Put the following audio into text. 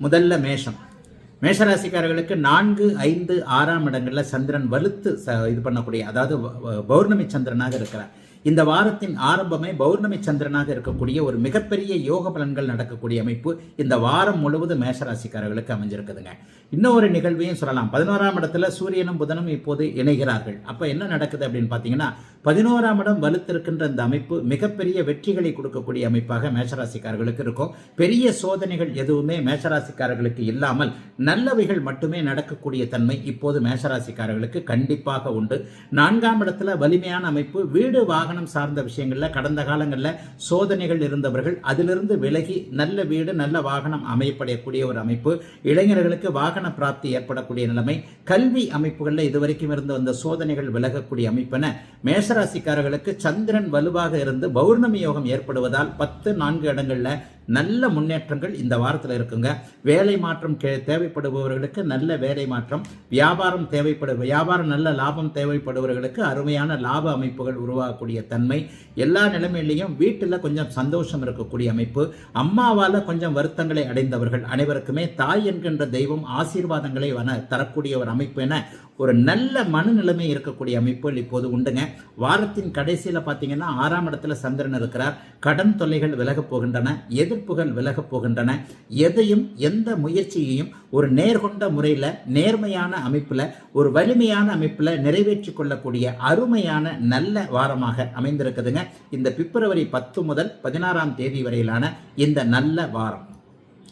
முதல்ல மேஷம். மேஷராசிக்காரர்களுக்கு நான்கு ஐந்து ஆறாம் இடங்களில் சந்திரன் வலுத்து ச- இது பண்ணக்கூடிய அதாவது பௌர்ணமி சந்திரனாக இருக்கிறார். இந்த வாரத்தின் ஆரம்பமே பௌர்ணமி சந்திரனாக இருக்கக்கூடிய ஒரு மிகப்பெரிய யோக பலன்கள் நடக்கக்கூடிய அமைப்பு இந்த வாரம் முழுவதும் மேஷராசிக்காரர்களுக்கு அமைஞ்சிருக்குதுங்க. இன்னொரு நிகழ்வையும் சொல்லலாம். பதினோராம் இடத்துல சூரியனும் புதனும் இப்போது இணைகிறார்கள். அப்போ என்ன நடக்குது அப்படின்னு பார்த்தீங்கன்னா பதினோராம் இடம் வலுத்திருக்கின்ற இந்த அமைப்பு மிகப்பெரிய வெற்றிகளை கொடுக்கக்கூடிய அமைப்பாக மேஷராசிக்காரர்களுக்கு இருக்கும். பெரிய சோதனைகள் எதுவுமே மேஷராசிக்காரர்களுக்கு இல்லாமல் நல்லவைகள் மட்டுமே நடக்கக்கூடிய தன்மை இப்போது மேஷராசிக்காரர்களுக்கு கண்டிப்பாக உண்டு. நான்காம் இடத்துல வலிமையான அமைப்பு வீடு வாகனம் சார்ந்த விஷயங்களில் கடந்த காலங்களில் சோதனைகள் இருந்தவர்கள் அதிலிருந்து விலகி நல்ல வீடு நல்ல வாகனம் அமையப்படக்கூடிய ஒரு அமைப்பு. இளைஞர்களுக்கு வாகன பிராப்தி ஏற்படக்கூடிய நிலைமை. கல்வி அமைப்புகளில் இதுவரைக்கும் இருந்து வந்த சோதனைகள் விலகக்கூடிய அமைப்பென மேஷராசிக்காரர்களுக்கு சந்திரன் வலுவாக இருந்து பௌர்ணமி யோகம் ஏற்படுவதால் பத்து நான்கு இடங்களில் நல்ல முன்னேற்றங்கள் இந்த வாரத்தில் இருக்குங்க. வேலை மாற்றம் கே தேவைப்படுபவர்களுக்கு நல்ல வேலை மாற்றம் வியாபாரம் தேவைப்படு வியாபாரம் நல்ல லாபம் தேவைப்படுபவர்களுக்கு அருமையான லாப அமைப்புகள் உருவாகக்கூடிய தன்மை. எல்லா நிலைமையிலையும் வீட்டில் கொஞ்சம் சந்தோஷம் இருக்கக்கூடிய அமைப்பு. அம்மாவால் கொஞ்சம் வருத்தங்களை அடைந்தவர்கள் அனைவருக்குமே தாய் என்கின்ற தெய்வம் ஆசீர்வாதங்களை வன தரக்கூடிய ஒரு அமைப்பு என ஒரு நல்ல மனநிலைமை இருக்கக்கூடிய அமைப்புகள் இப்போது உண்டுங்க. வாரத்தின் கடைசியில் பார்த்தீங்கன்னா ஆறாம் இடத்துல சந்திரன் இருக்கிறார். கடன் தொல்லைகள் விலகப் போகின்றன எதிர்ப்புகள் விலகப் போகின்றன. எதையும் எந்த முயற்சியையும் ஒரு நேர்கொண்ட முறையில் நேர்மையான அமைப்பில் ஒரு வலிமையான அமைப்பில் நிறைவேற்றி கொள்ளக்கூடிய அருமையான நல்ல வாரமாக அமைந்திருக்குதுங்க. இந்த பிப்ரவரி பத்து முதல் பதினாறாம் தேதி வரையிலான இந்த நல்ல வாரம்.